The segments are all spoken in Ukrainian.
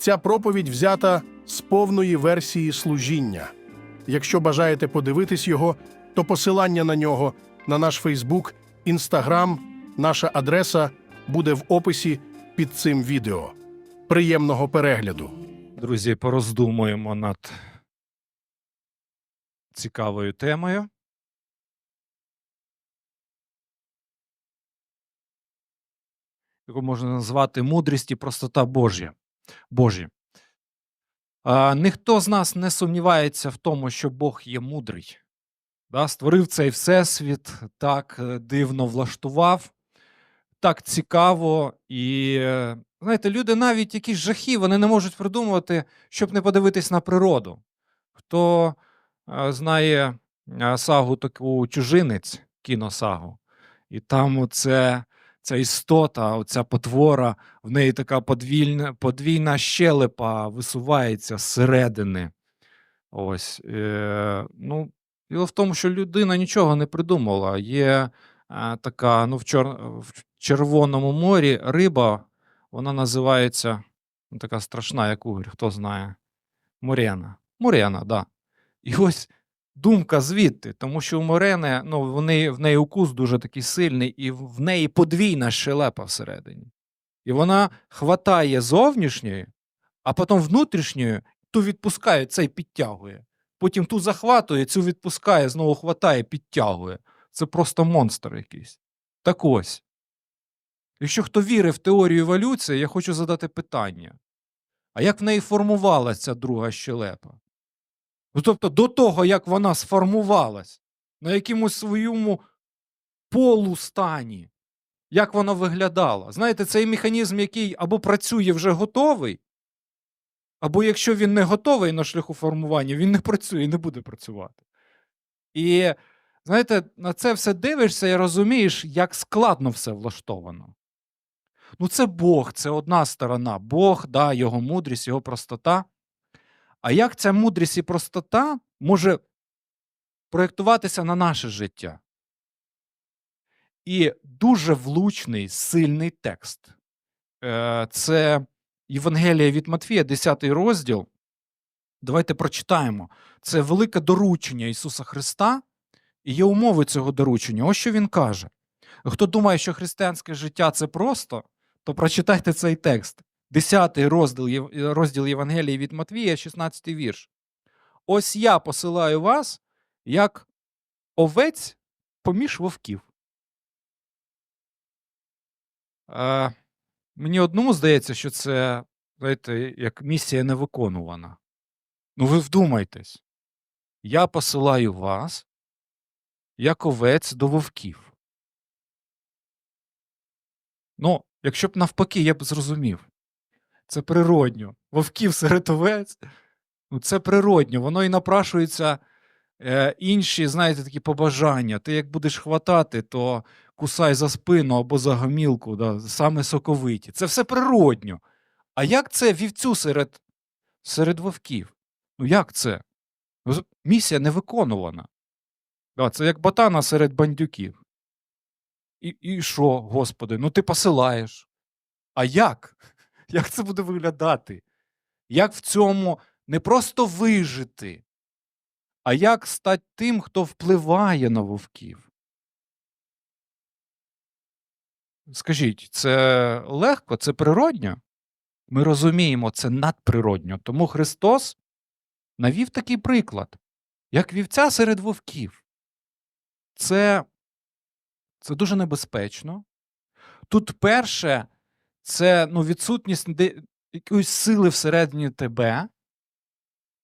Ця проповідь взята з повної версії служіння. Якщо бажаєте подивитись його, то посилання на нього на наш Фейсбук, Інстаграм, наша адреса буде в описі під цим відео. Приємного перегляду! Друзі, пороздумуємо над цікавою темою. Яку можна назвати мудрість і простота Божя. Божі. Ніхто з нас не сумнівається в тому, що Бог є мудрий. Да? Створив цей всесвіт, так е, дивно влаштував, так цікаво. І е, знаєте, люди навіть якісь жахи вони не можуть придумувати, щоб не подивитись на природу. Хто е, знає сагу таку чужинець, кіносагу, і там оце, ця істота, оця потвора, в неї така подвійна, подвійна щелепа висувається зсередини. Ось. Е, ну, Діло в тому, що людина нічого не придумала. Є е, така, ну, в, чор... в Червоному морі риба, вона називається ну, така страшна, як угорь, хто знає. Морена. Морена. Да. І ось думка звідти, тому що у Морени, ну, вони, в неї укус дуже такий сильний, і в неї подвійна щелепа всередині. І вона хватає зовнішньої, а потім внутрішньої, ту відпускає, цей підтягує. Потім ту захватує, цю відпускає, знову хватає, підтягує. Це просто монстр якийсь. Так ось. Якщо хто вірить в теорію еволюції, я хочу задати питання: а як в неї формувалася ця друга щелепа? Ну, тобто, до того, як вона сформувалась на якомусь своєму полустані, як вона виглядала? Знаєте, цей механізм, який або працює вже готовий, або якщо він не готовий на шляху формування, він не працює і не буде працювати. І знаєте, на це все дивишся і розумієш, як складно все влаштовано. Ну, це Бог, це одна сторона. Бог, да, його мудрість, його простота. А як ця мудрість і простота може проєктуватися на наше життя? І дуже влучний, сильний текст. Е, Це Євангелія від Матфія, 10 розділ. Давайте прочитаємо. Це велике доручення Ісуса Христа, і є умови цього доручення. Ось що Він каже. Хто думає, що християнське життя це просто, то прочитайте цей текст. 10 розділ, розділ Євангелії від Матвія, 16 вірш. Ось я посилаю вас, як овець поміж вовків. Е, мені одному здається, що це, знаєте, як місія не виконувана. Ну, ви вдумайтесь. Я посилаю вас, як овець до вовків. Ну, якщо б навпаки, я б зрозумів. Це природньо. Вовків серед овець. Ну, це природньо. Воно і напрашується е, інші, знаєте, такі побажання. Ти як будеш хватати, то кусай за спину або за гомілку, да, саме соковиті. Це все природньо. А як це вівцю серед, серед вовків? Ну як це? Місія не виконувана. Да, це як ботана серед бандюків. І, і що, Господи, ну ти посилаєш. А як? Як це буде виглядати? Як в цьому не просто вижити, а як стати тим, хто впливає на вовків? Скажіть, це легко, це природньо? Ми розуміємо, це надприродньо. Тому Христос навів такий приклад, як вівця серед вовків. Це, це дуже небезпечно. Тут перше, це ну, відсутність якоїсь сили всередині тебе.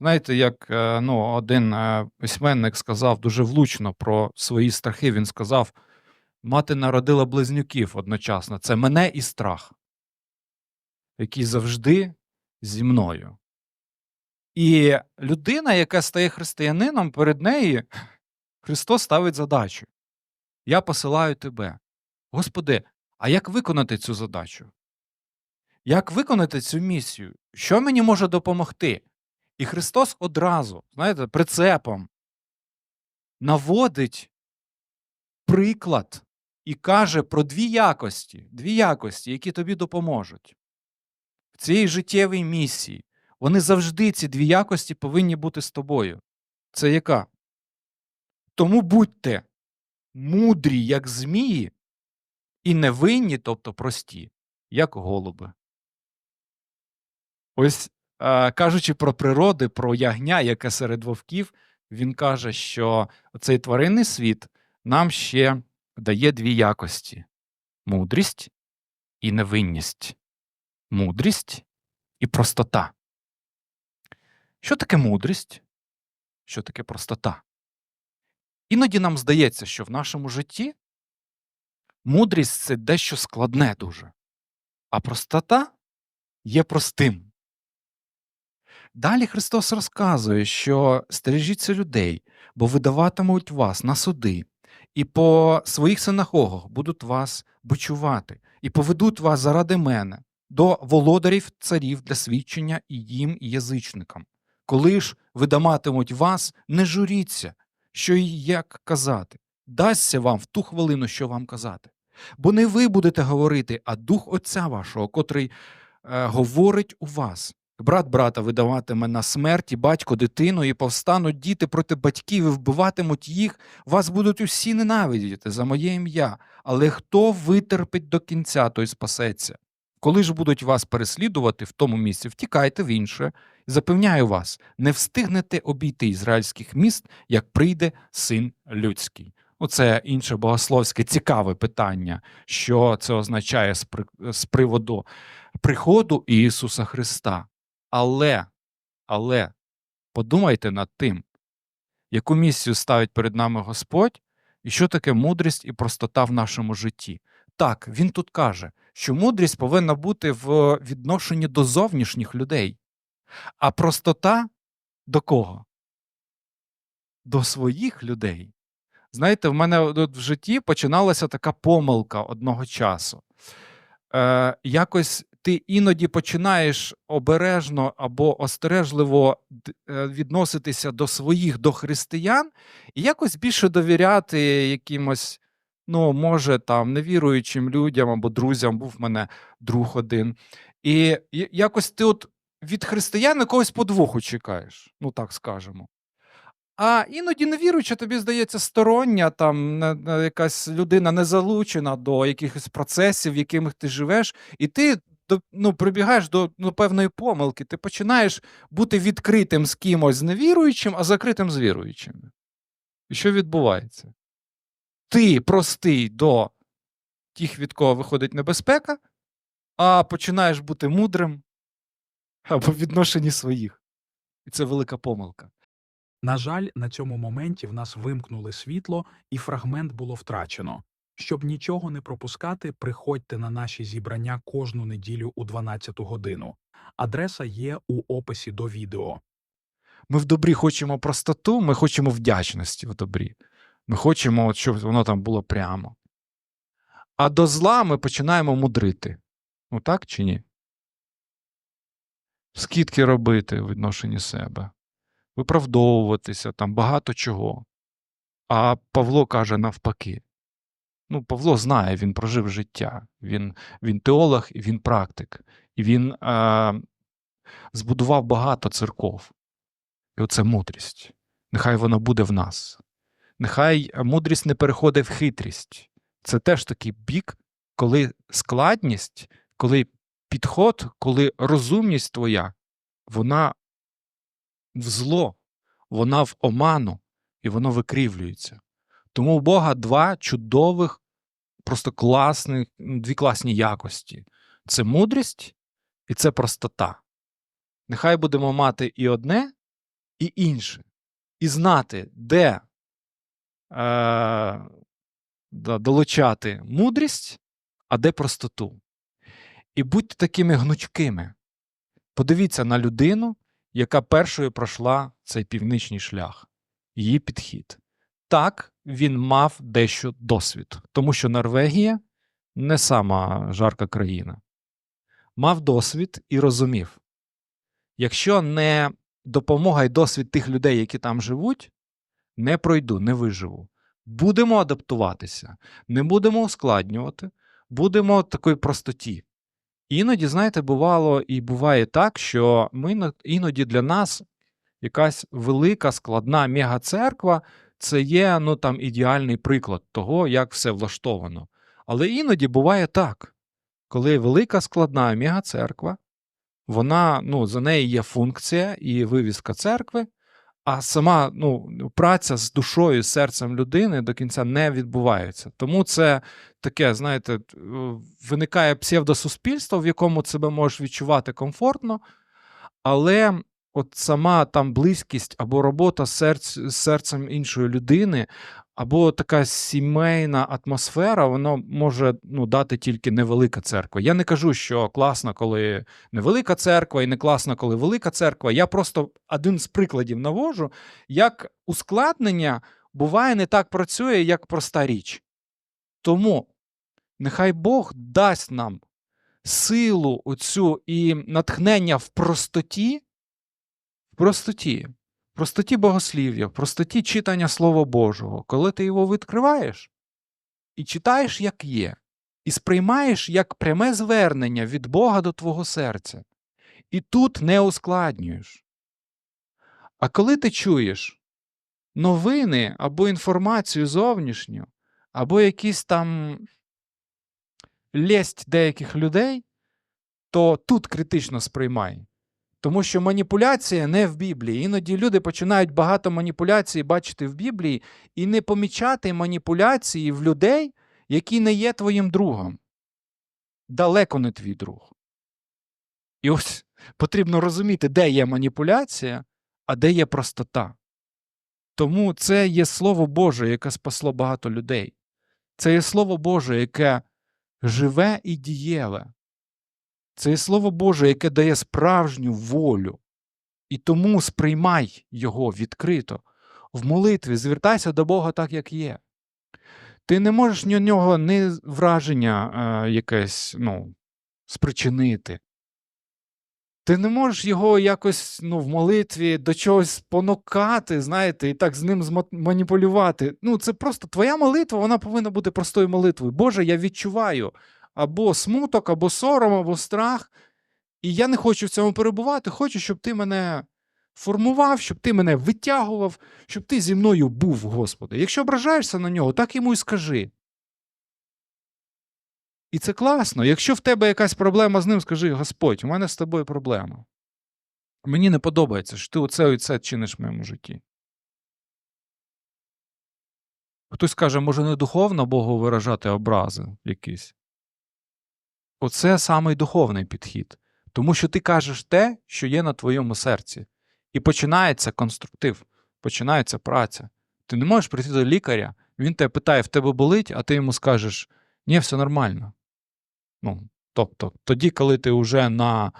Знаєте, як е, ну, один е, письменник сказав дуже влучно про свої страхи, він сказав: мати народила близнюків одночасно. Це мене і страх, який завжди зі мною. І людина, яка стає християнином, перед нею Христос ставить задачу. Я посилаю тебе. Господи, а як виконати цю задачу? Як виконати цю місію? Що мені може допомогти? І Христос одразу, знаєте, прицепом наводить приклад і каже про дві якості, дві якості, які тобі допоможуть. В цій життєвій місії, вони завжди ці дві якості повинні бути з тобою. Це яка? Тому будьте мудрі, як змії, і невинні, тобто прості, як голуби. Ось е, кажучи про природи, про ягня, яке серед вовків, він каже, що цей тваринний світ нам ще дає дві якості: мудрість і невинність, мудрість і простота. Що таке мудрість? Що таке простота? Іноді нам здається, що в нашому житті мудрість це дещо складне дуже, а простота є простим. Далі Христос розказує, що стережіться людей, бо видаватимуть вас на суди, і по своїх синагогах будуть вас бичувати, і поведуть вас заради мене до володарів царів для свідчення і їм, і язичникам. Коли ж видаматимуть вас, не журіться, що і як казати. Дасться вам в ту хвилину, що вам казати. Бо не ви будете говорити, а дух Отця вашого, котрий е, говорить у вас. Брат брата видаватиме на смерть, і батько дитину, і повстануть діти проти батьків, і вбиватимуть їх. Вас будуть усі ненавидіти за моє ім'я. Але хто витерпить до кінця, той спасеться. Коли ж будуть вас переслідувати в тому місці, втікайте в інше. Запевняю вас, не встигнете обійти ізраїльських міст, як прийде син людський. Оце інше богословське цікаве питання, що це означає з, приводу приходу Ісуса Христа. Але, але подумайте над тим, яку місію ставить перед нами Господь, і що таке мудрість і простота в нашому житті. Так, він тут каже, що мудрість повинна бути в відношенні до зовнішніх людей, а простота до кого? До своїх людей. Знаєте, в мене в житті починалася така помилка одного часу. Е, якось ти іноді починаєш обережно або остережливо е, відноситися до своїх до християн і якось більше довіряти якимось, ну, може, там, невіруючим людям або друзям, був в мене друг один. І якось ти от від християн якогось подвоху чекаєш, ну так скажемо. А іноді невіруюча тобі здається стороння, там якась людина не залучена до якихось процесів, в яких ти живеш, і ти до, ну, прибігаєш до ну, певної помилки. Ти починаєш бути відкритим з кимось з невіруючим, а закритим з віруючим. І що відбувається? Ти простий до тих, від кого виходить небезпека, а починаєш бути мудрим або в відношенні своїх. І це велика помилка. На жаль, на цьому моменті в нас вимкнули світло, і фрагмент було втрачено. Щоб нічого не пропускати, приходьте на наші зібрання кожну неділю у 12 годину. Адреса є у описі до відео. Ми в добрі хочемо простоту, ми хочемо вдячності в добрі. Ми хочемо, щоб воно там було прямо. А до зла ми починаємо мудрити. Ну так чи ні? Скидки робити в відношенні себе, виправдовуватися, там багато чого. А Павло каже навпаки. Ну, Павло знає, він прожив життя. Він, він теолог і він практик. І він е, збудував багато церков. І оце мудрість. Нехай вона буде в нас. Нехай мудрість не переходить в хитрість. Це теж такий бік, коли складність, коли підход, коли розумність твоя, вона в зло, вона в оману, і воно викривлюється. Тому у Бога два чудових, просто класних, дві класні якості: це мудрість і це простота. Нехай будемо мати і одне, і інше, і знати, де е, долучати мудрість, а де простоту. І будьте такими гнучкими. Подивіться на людину, яка першою пройшла цей північний шлях, її підхід. Так, він мав дещо досвід, тому що Норвегія не сама жарка країна. Мав досвід і розумів, якщо не допомога і досвід тих людей, які там живуть, не пройду, не виживу. Будемо адаптуватися, не будемо ускладнювати, будемо в такій простоті. Іноді, знаєте, бувало і буває так, що ми іноді для нас якась велика складна мегацерква це є ну, там, ідеальний приклад того, як все влаштовано. Але іноді буває так, коли велика складна мегацерква, вона, ну, за неї є функція і вивіска церкви, а сама ну, праця з душою, з серцем людини до кінця не відбувається. Тому це таке, знаєте, е, виникає псевдосуспільство, в якому себе можеш відчувати комфортно, але от сама там близькість або робота з, серць, серцем іншої людини, або така сімейна атмосфера, воно може ну, дати тільки невелика церква. Я не кажу, що класно, коли невелика церква, і не класно, коли велика церква. Я просто один з прикладів навожу, як ускладнення буває не так працює, як проста річ. Тому нехай Бог дасть нам силу оцю і натхнення в простоті, в простоті, в простоті богослів'я, в простоті читання Слова Божого, коли ти його відкриваєш і читаєш, як є, і сприймаєш як пряме звернення від Бога до твого серця. І тут не ускладнюєш. А коли ти чуєш новини або інформацію зовнішню, або якісь там лесть деяких людей, то тут критично сприймай. Тому що маніпуляція не в Біблії. Іноді люди починають багато маніпуляцій бачити в Біблії і не помічати маніпуляції в людей, які не є твоїм другом. Далеко не твій друг. І ось потрібно розуміти, де є маніпуляція, а де є простота. Тому це є Слово Боже, яке спасло багато людей. Це є Слово Боже, яке живе і дієве. Це є Слово Боже, яке дає справжню волю. І тому сприймай його відкрито. В молитві звертайся до Бога так, як є. Ти не можеш на нього ні враження е, якесь ну, спричинити. Ти не можеш його якось ну, в молитві до чогось спонукати, знаєте, і так з ним маніпулювати. Ну, це просто твоя молитва, вона повинна бути простою молитвою. Боже, я відчуваю або смуток, або сором, або страх. І я не хочу в цьому перебувати. Хочу, щоб ти мене формував, щоб ти мене витягував, щоб ти зі мною був, Господи. Якщо ображаєшся на нього, так йому і скажи. І це класно. Якщо в тебе якась проблема з ним, скажи: Господь, у мене з тобою проблема. Мені не подобається, що ти оце і це чиниш в моєму житті. Хтось каже, може, не духовно Богу виражати образи якісь. Оце самий духовний підхід. Тому що ти кажеш те, що є на твоєму серці. І починається конструктив, починається праця. Ти не можеш прийти до лікаря, він тебе питає, в тебе болить, а ти йому скажеш, ні, все нормально. Ну, тобто, тоді, коли ти вже на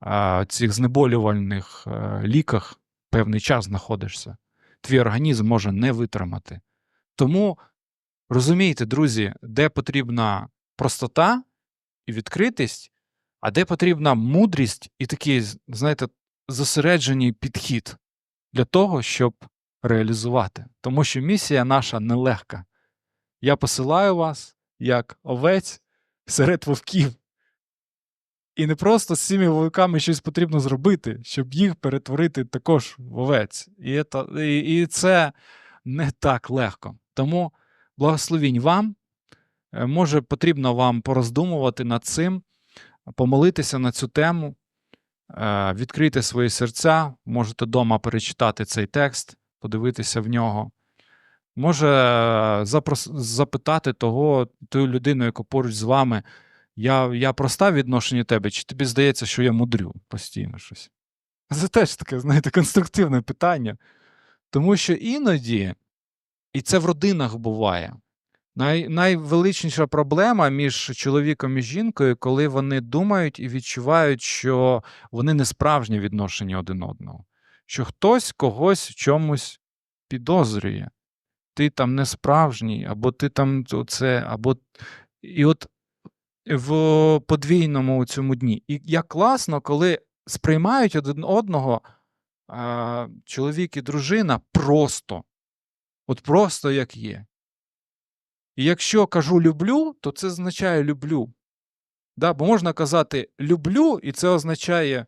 а, цих знеболювальних а, ліках певний час знаходишся, твій організм може не витримати. Тому розумійте, друзі, де потрібна простота і відкритість, а де потрібна мудрість і такий, знаєте, зосереджений підхід для того, щоб реалізувати. Тому що місія наша нелегка. Я посилаю вас як овець серед вовків. І не просто з цими вовками щось потрібно зробити, щоб їх перетворити також в овець. І, це, не так легко. Тому благословінь вам. Е, Може, потрібно вам пороздумувати над цим, помолитися на цю тему, е, відкрити свої серця, можете вдома перечитати цей текст, подивитися в нього. Може запрос- запитати того, ту людину, яка поруч з вами, я, я проста в відношенні тебе, чи тобі здається, що я мудрю постійно щось? Це теж таке, знаєте, конструктивне питання. Тому що іноді, і це в родинах буває, най, найвеличніша проблема між чоловіком і жінкою, коли вони думають і відчувають, що вони не справжні відношення один одного, що хтось когось чомусь підозрює. Ти там не справжній, або ти там це, або. І от в подвійному цьому дні. І як класно, коли сприймають один одного чоловік і дружина просто, от просто як є. І якщо кажу люблю, то це означає люблю. Да? Бо можна казати люблю, і це означає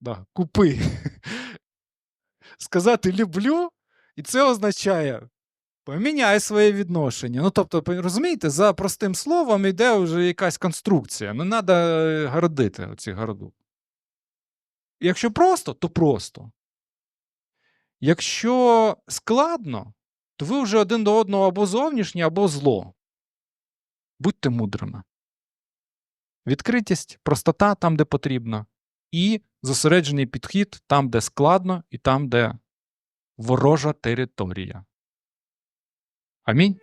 да, купи. Сказати люблю, і це означає поміняй своє відношення. Ну, тобто, розумієте, за простим словом йде вже якась конструкція. Не треба городити оці городу. Якщо просто, то просто. Якщо складно, то ви вже один до одного або зовнішнє, або зло. Будьте мудрими. Відкритість, простота там, де потрібно, і зосереджений підхід там, де складно, і там, де ворожа територія. Амінь.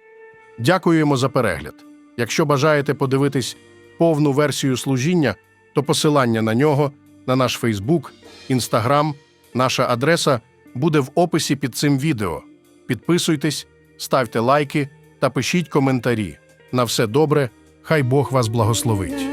Дякуємо за перегляд. Якщо бажаєте подивитись повну версію служіння, то посилання на нього на наш Фейсбук, Інстаграм, наша адреса буде в описі під цим відео. Підписуйтесь, ставте лайки та пишіть коментарі. На все добре, хай Бог вас благословить.